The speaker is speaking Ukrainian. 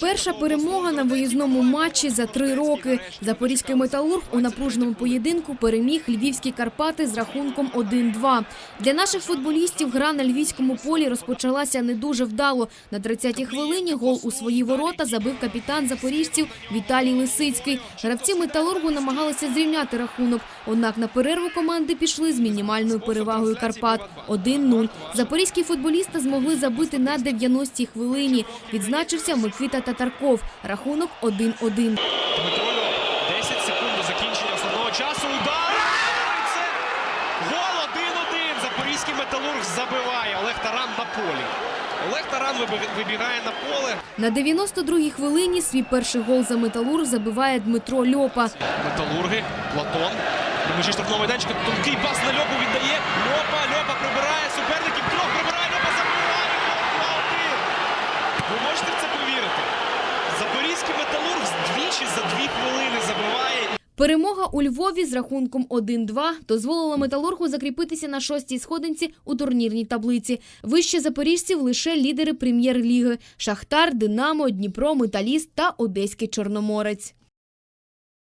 Перша перемога на виїзному матчі за три роки. Запорізький металург у напруженому поєдинку переміг львівські Карпати з рахунком 1-2. Для наших футболістів гра на львівському полі розпочалася не дуже вдало. На 30-й хвилині гол у свої ворота забив капітан запоріжців Віталій Лисицький. Гравці металургу намагалися зрівняти рахунок. Однак на перерву команди пішли з мінімальною перевагою Карпат 1-0. Запорізькі футболісти змогли забити на 90-й хвилині. Відзначився Микита Татарков. Рахунок 1-1. Дмитро Льов. 10 секунд до закінчення основного часу. Удар! Це гол 1-1. Запорізький металург забиває. Олег Таран на полі. Олег Таран вибігає на поле. На 92-й хвилині свій перший гол за металург забиває Дмитро Льопа. Металурги, Платон. Межі штрафного майданчика тонкий пас на Льопу віддає. Льопа, Льопа прибирає суперників. Трьох прибирає, Льопа забиває. Гол 2-1. Ви можете в це повірити? Запорізький металург двічі за дві хвилини забиває. Перемога у Львові з рахунком 1-2 дозволила металургу закріпитися на шостій сходинці у турнірній таблиці. Вище запоріжців лише лідери прем'єр-ліги – Шахтар, Динамо, Дніпро, Металіст та Одеський Чорноморець.